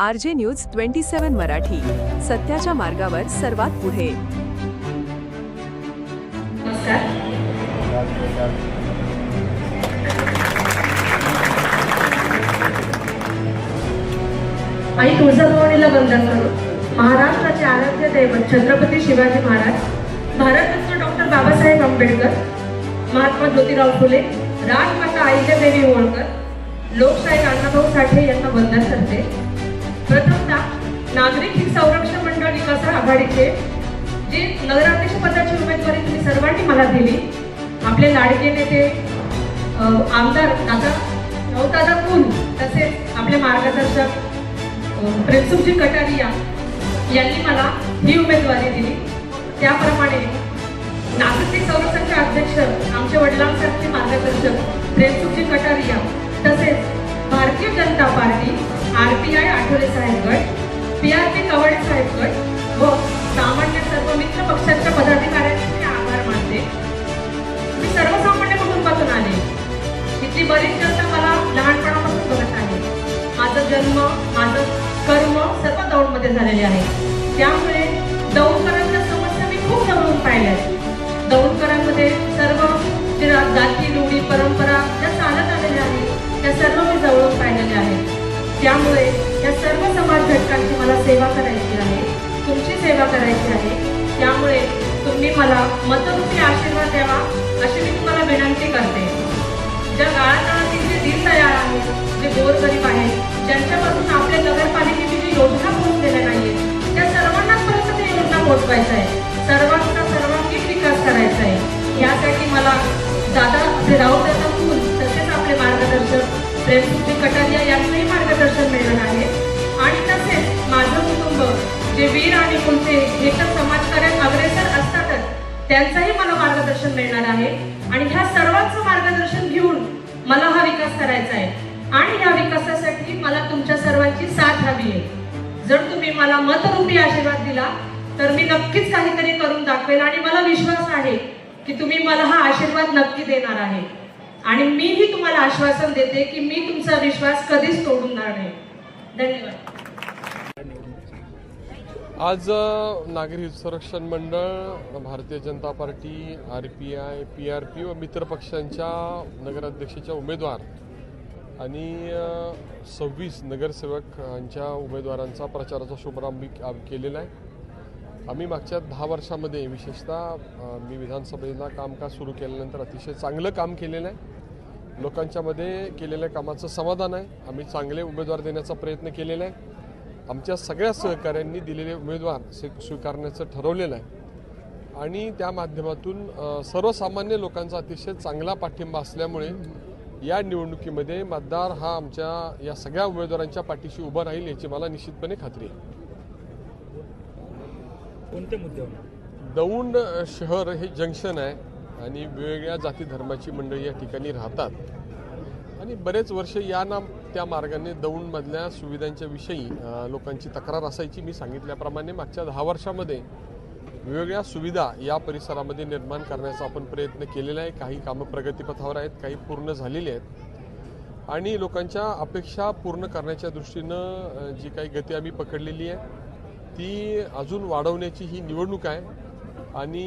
R J news twenty seven Marathi. सत्याच्या मार्गावर सर्वात पुढे. आई तुळजाभवानीला वंदन करू. महाराष्ट्राचे आराध्य दैवत छत्रपती शिवाजी महाराज भारतरत्न डॉक्टर बाबासाहेब आंबेडकर महात्मा ज्योतिराव फुले राजमाता अहिल्यादेवी होळकर लोकशाहीर अण्णाभाऊ साठे यांना वंदन करते. प्रथमतः नागरिक हित संरक्षण मंडळ विकास आघाडीचे जे नगराध्यक्ष पदाची उमेदवारी तुम्ही सर्वांनी मला दिली. आपले लाडके नेते आमदार दादा नवदादा कुल तसेच आपले मार्गदर्शक अ, प्रिन्सुपजी कटारिया यांनी मला ही उमेदवारी दिली. त्याप्रमाणे नागरिक संरक्षणचे अध्यक्ष आमचे वडिलांसारखे मार्गदर्शक प्रेमसुखजी कटारिया तसेच Bharatiya Janata Party R P I Athawale साहेब गट पी आर पी कवडे साहेब गट. व सामान्य सर्व मित्र पक्षांच्या पदाधिकाऱ्यांचे मी आभार मानते. मी सर्वसामान्य कुटुंबातून आले. इथली बरीच जनता मला लहानपणापासून बघत आहे. माझा जन्म माझं कर्म सर्व दौडमध्ये झालेले आहे. त्यामुळे त्यामुळे या सर्व समाज घटकांची मला सेवा करायची आहे तुमची सेवा करायची आहे. त्यामुळे तुम्ही मला मतरूपी आशीर्वाद द्यावा अशी मी तुम्हाला विनंती करते. ज्या गाळातळातील जे दीनदयाळ आहेत जे गोरगरीब आहेत ज्यांच्यापासून आपल्या नगरपालिकेची जी योजना पोहोचलेल्या आहे त्या सर्वांनाच पर्यंत ती योजना पोहोचवायचं आहे. सर्वांचा सर्वांगीण विकास करायचा आहे. यासाठी मला दादा आपले राऊत प्रेमसिद्धी कटारिया यांचंही मार्गदर्शन मिळणार आहे. आणि तसेच माझं कुटुंब जे वीर आणि कुलते हे तर समाजकार्यात अग्रेसर असतातच त्यांचंही मला मार्गदर्शन मिळणार आहे. आणि ह्या सर्वांचं मार्गदर्शन घेऊन मला हा विकास करायचा आहे. आणि ह्या विकासासाठी मला तुमच्या सर्वांची साथ हवी आहे. जर तुम्ही मला मतरूपी आशीर्वाद दिला तर मी नक्कीच काहीतरी करून दाखवेल. आणि मला विश्वास आहे की तुम्ही मला हा आशीर्वाद नक्की देणार आहे. आणि मीही तुम्हाला आश्वासन देते की मी तुमचा विश्वास कधीच तोडणार नाही. धन्यवाद. आज नागरिक नागरी संरक्षण मंडळ Bharatiya Janata Party R P I P R P व मित्र पक्षांच्या नगराध्यक्षाच्या उमेदवार आणि सव्वीस नगरसेवक यांच्या उमेदवारांचा प्रचाराचा शुभारंभ केलेला आहे. आम्ही मागच्या दहा वर्षामध्ये विशेषतः मी विधानसभेला कामकाज सुरू केल्यानंतर अतिशय चांगलं काम केलेलं आहे. लोकांच्यामध्ये केलेल्या कामाचं समाधान आहे. आम्ही चांगले उमेदवार देण्याचा प्रयत्न केलेला आहे. आमच्या सगळ्या सहकाऱ्यांनी दिलेले उमेदवार स्वी- स्वीकारण्याचं ठरवलेलं आहे. आणि त्या माध्यमातून सर्वसामान्य लोकांचा अतिशय चांगला पाठिंबा असल्यामुळे या निवडणुकीमध्ये मतदार हा आमच्या या सगळ्या उमेदवारांच्या पाठीशी उभा राहील याची मला निश्चितपणे खात्री आहे. कोणत्या मुद्द्यावर दौंड शहर हे जंक्शन आहे आणि वेगवेगळ्या जाती धर्माची मंडळी या ठिकाणी राहतात. आणि बरेच वर्ष या ना त्या मार्गाने दौंडमधल्या सुविधांच्या विषयी लोकांची तक्रार असायची. मी सांगितल्याप्रमाणे मागच्या दहा वर्षामध्ये वेगवेगळ्या सुविधा या परिसरामध्ये निर्माण करण्याचा आपण प्रयत्न केलेला आहे. काही कामं प्रगतीपथावर आहेत काही पूर्ण झालेली आहेत. आणि लोकांच्या अपेक्षा पूर्ण करण्याच्या दृष्टीनं जी काही गती आम्ही पकडलेली आहे ती अजून वाढवण्याची ही निवडणूक आहे. आणि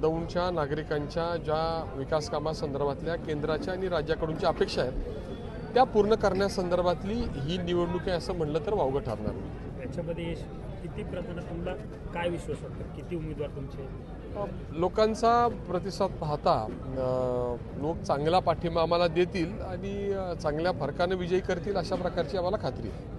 दौंडच्या नागरिकांच्या ज्या विकास कामासंदर्भातल्या केंद्राच्या आणि राज्याकडूनच्या अपेक्षा आहेत त्या पूर्ण करण्यासंदर्भातली ही निवडणूक आहे असं म्हणलं तर वावगं ठरणार नाही. याच्यामध्ये किती प्रमाणात तुम्हाला काय विश्वास वाटतो? किती उमेदवार तुमचे? लोकांचा प्रतिसाद पाहता लोक चांगला पाठिंबा आम्हाला देतील आणि चांगल्या फरकानं विजयी करतील अशा प्रकारची आम्हाला खात्री आहे.